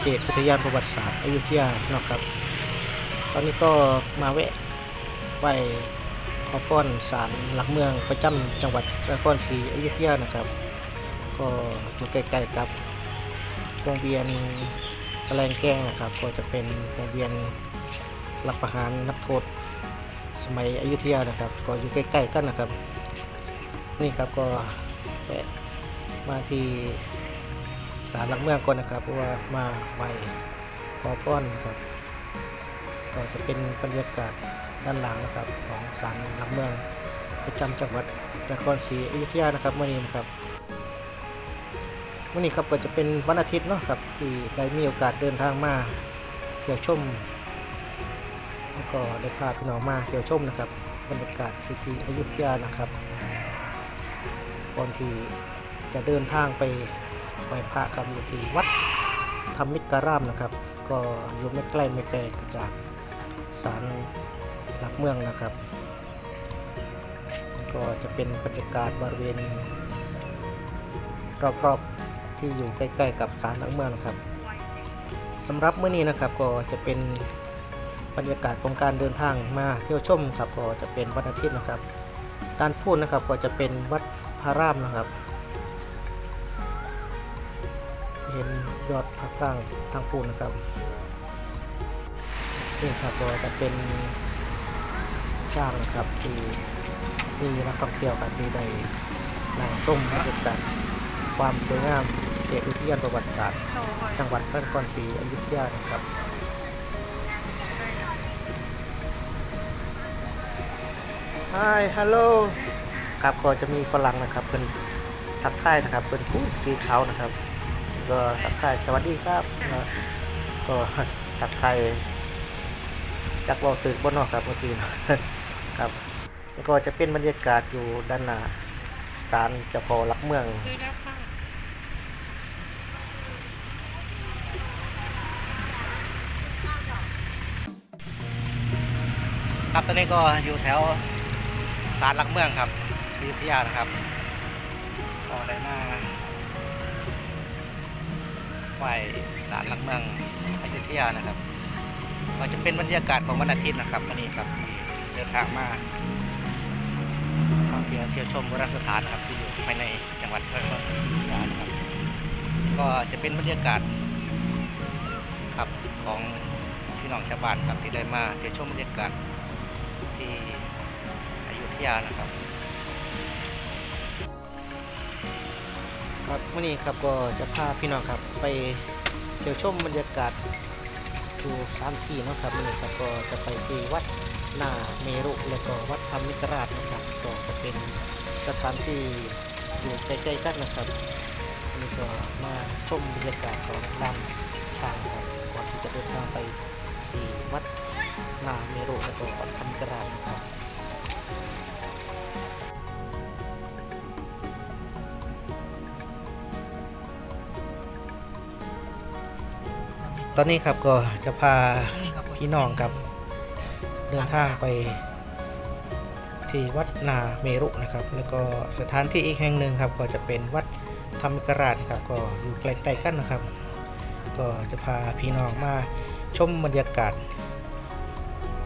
เขตอุทยานประวัติศาสตร์อยุธยาเนาะครับ ตอนนี้ก็มาแวะไหว้ขอพรศาลหลักเมืองประจำจังหวัดนครศรีอยุธยานะครับ ก็อยู่ใกล้ๆกับโรงเรียนแลงแก้งนะครับ ก็จะเป็นโรงเรียนรับประหารนักโทษสมัยอยุธยานะครับ ก็อยู่ใกล้ๆกันนะครับ นี่ครับก็แวะมาที่ ศาลหลักเมืองก่อนนะครับเพราะว่ามาไหว้ขอพรนะครับ ก็จะเป็นบรรยากาศด้านหลังนะครับของศาลหลักเมืองประจำจังหวัดนครศรีอยุธยานะครับเมื่อนี้นะครับวันนี้ครับก็จะเป็นวันอาทิตย์เนาะครับที่ได้มีโอกาสเดินทางมาเที่ยวชมแล้วก็ได้พาพี่น้องมาเที่ยวชมนะครับบรรยากาศที่ที่อยุธยานะครับก่อนที่จะเดินทางไป ไหว้พระครับอยู่ที่วัดธรรมิกรามนะครับ ก็อยู่ไม่ใกล้ไม่ไกลจากศาลหลักเมืองนะครับ ก็จะเป็นบรรยากาศบริเวณรอบๆที่อยู่ใกล้ๆกับศาลหลักเมืองนะครับสำหรับเมื่อนี้นะครับก็จะเป็นบรรยากาศของการเดินทางมาเที่ยวชมครับก็จะเป็นวันอาทิตย์นะครับด้านพูดนะครับก็จะเป็นวัดพระรามนะครับ เห็นยอดพระปรางทางพูนนะครับนี่ครับก็จะเป็นช่างนะครับที่มีนักท่องเที่ยวครับที่ได้นั่งชมบรรยากาศความสวยงามเขตอุทยานประวัติศาสตร์ จังหวัดพระนครศรีอยุธยานะครับ Hi Hello ครับก็จะมีฝรั่งนะครับเป็นทักทายนะครับเป็นผู้สีขาวนะครับ ก็ทักทายสวัสดีครับก็ทักทายจากเราตึกบนนอกครับเมื่อกี้นะครับแล้วก็จะเป็นบรรยากาศอยู่ด้านหน้าศาลเจ้าพ่อหลักเมืองซื้อแล้วค่ะครับตอนนี้ก็อยู่แถวศาลหลักเมืองครับอยุธยานะครับก็ได้มา ไหว้ศาลหลักเมืองอยุธยานะครับก็จะเป็นบรรยากาศของวันอาทิตย์นะครับวันนี้ครับเดินทางมาท่องเที่ยวเที่ยวชมโบราณสถานนะครับที่อยู่ภายในจังหวัดพระนครศรีอยุธยานะครับก็จะเป็นบรรยากาศครับของพี่น้องชาวบ้านครับที่ได้มาเที่ยวชมบรรยากาศที่อยุธยานะครับ ครับวันนี้ครับก็จะพาพี่น้องครับไปเที่ยวชมบรรยากาศดูสามที่นะครับวันนี้ครับก็จะไปที่วัดนาเมรุแล้วก็วัดธรรมิกราชนะครับก็จะเป็นสถานที่อยู่ใกล้ๆกันนะครับวันนี้ก็มาชมบรรยากาศของลำช้างครับก่อนที่จะเดินทางไปที่วัดนาเมรุแล้วก็วัดธรรมกราชนะครับ ตอนนี้ครับก็จะพาพี่น้องครับเดินทางไป ที่วัดนาเมรุนะครับ แล้วก็สถานที่อีกแห่งหนึ่งครับ ก็จะเป็นวัดธรรมกราชครับก็อยู่ใกล้ๆกันนะครับ ก็จะพาพี่น้องมาชมบรรยากาศ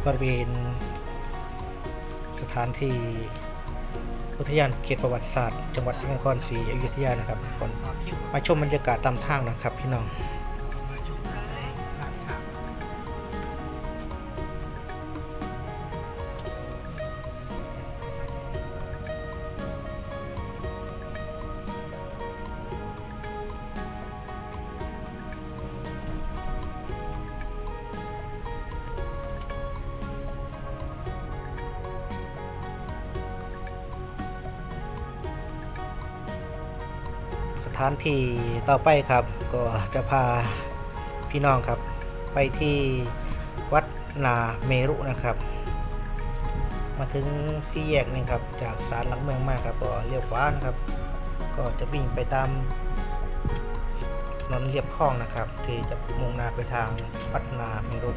บริเวณสถานที่อุทยานเขตประวัติศาสตร์ จังหวัดพระนครศรีอยุธยานะครับก่อนมาชมบรรยากาศตามทางนะครับ พี่น้อง ถานที่ต่อไปครับ ก็จะพาพี่น้องครับ ไปที่วัดนาเมรุนะครับ มาถึงสี่แยกนี่ครับ จากศาลหลักเมืองมากครับก็เลี้ยวขวานะครับ ก็จะวิ่งไปตามถนนเรียบคลองนะครับ ที่จะมุ่งหน้าไปทางวัดนาเมรุ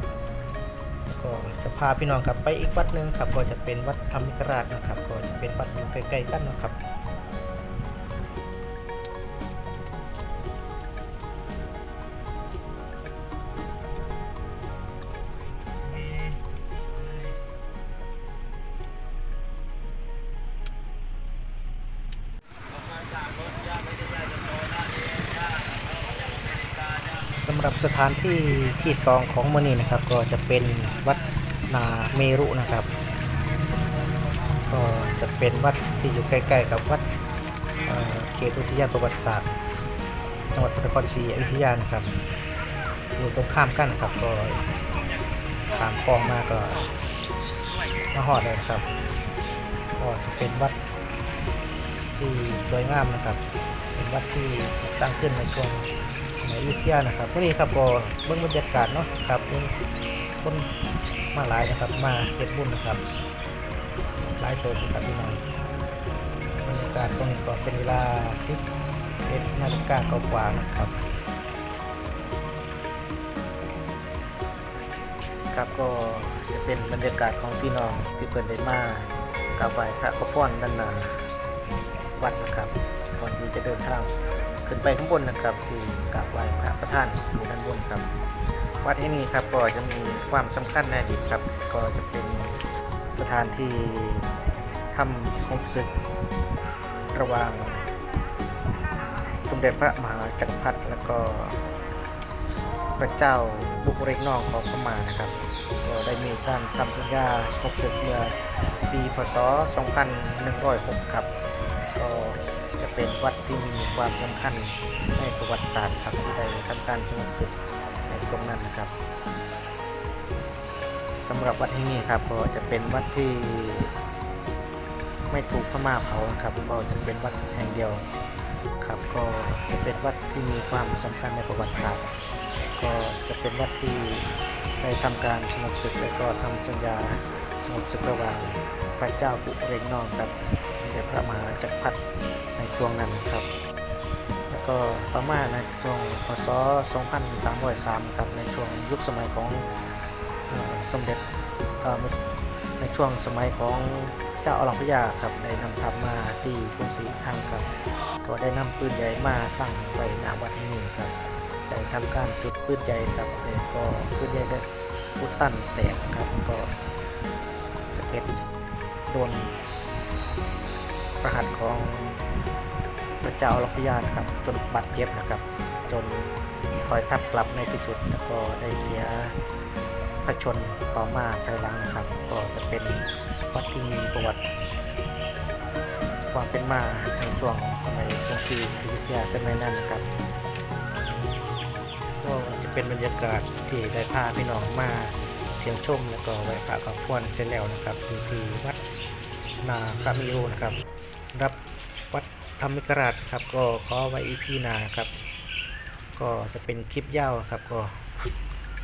ก็จะพาพี่น้องกลับไปอีกวัดหนึ่งครับ ก็จะเป็นวัดธรรมิกราชนะครับ ก็จะเป็นวัดอยู่ใกล้ๆกันนะครับำหรับสถานที่ที่สองของมือนี้นะครับ ก็จะเป็นวัดนาเมรุนะครับ ก็จะเป็นวัดที่อยู่ใกล้ๆกับวัดเเขตอุทยานประวัติศาสตร์จังหวัดพระนครศรีอยุธยานะครับ อยู่ตรงข้ามกันครับก็ข้ามคลองมาก็มาหอดเลยนะครับก็จะเป็นวัดที่สวยงามนะครับ เป็นวัดที่สร้างขึ้นในช่วง มัยอยุธยานะครับวันนี้ครับก็เบื้องบรรยากาศเนาะครับมีคนมาหลายนะครับ มาเฮ็ดบุญนะครับหลายตัวนะครับพี่น้องบรรยากาศตรงนี้ก็เป็นเวลา10เอ็ดนาฬิกากว่านะครับครับก็จะเป็นบรรยากาศของพี่น้องที่เปิดได้มากราบไหว้พระขอพรด้านหน้าวัดนะครับ ก่อนที่จะเดินทางขึ้นไปข้างบนนะครับ ที่กราบไหว้พระประธานอยู่ด้านบนครับ วัดที่นี่ครับก็จะมีความสำคัญในอดีตครับ ก็จะเป็นสถานที่ทำสงศึกระหว่างสมเด็จพระมหาจักรพรรดิแล้วก็พระเจ้าบุกเรกนองของพม่านะครับก็ได้มีการทำสัญญาสงศึกเมื่อปีพศ 2106 ครับก็ เป็นวัดที่มีความสำคัญในประวัติศาสตร์ครับที่ได้ทำการสงบศึกในช่วงนั้นนะครับสำหรับวัดที่งนี่ครับก็จะเป็นวัดที่ไม่ถูกพม่าเผาครับก็จะเป็นวัดแห่งเดียวครับก็จะเป็นวัดที่มีความสำคัญในประวัติศาสตร์ ก็จะเป็นวัดที่ได้ทำการสงบศึกและก็ทำสัญญาสงบศึกระหว่างพระเจ้าปุเรงนองกับ สมเด็จพระมหาจักรพรรดิในช่วงนั้นครับ แล้วก็ต่อมาในช่วงพศ 2303 ครับในช่วงยุคสมัยของสมเด็จในช่วงสมัยของเจ้าอลังพยาครับได้นำทัพมาตีกรุงศรีอีกครั้งครับก็ได้นำปืนใหญ่มาตั้งไว้หน้าวัดที่นี่ครับได้ทำการจุดปืนใหญ่ครับแต่ก็ปืนใหญ่ได้อุตันแตกครับก็สเก็ตโดน ระหัตของพระเจ้าอรพยานะครับ จนบาดเจ็บนะครับ จนถอยทับกลับในที่สุดแล้วก็ได้เสียพระชนต่อมาภายหลังนะครับ ก็จะเป็นวัดที่มีประวัติ ความเป็นมาในช่วงสมัยกรุงศรีอยุธยาสมัยนั้นนะครับ ก็จะเป็นบรรยากาศที่ได้พาพี่น้องมาเที่ยวชมแล้วก็ไหว้พระกับพวนเสร็จแล้วนะครับอยู่ที่วัด นาพระมิโรนะครับสำหรับวัดธรรมิกราชครับ ก็ขอไว้อีพีนาครับ ก็จะเป็นคลิปยาวครับ ก็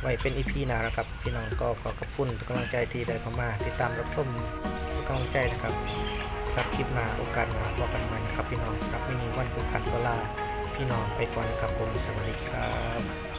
ไว้เป็นอีพีนานะครับ พี่น้องก็ขอขอบคุณทุกกำลังใจที่ได้เข้ามาติดตามรับชมทุกกำลังใจนะครับสำหรับคลิปหน้าโอกาสหน้าพบกันใหม่นะครับพี่น้องครับไม่มีวันผูกขันก็ลาพี่น้องไปก่อนครับผมสวัสดีครับ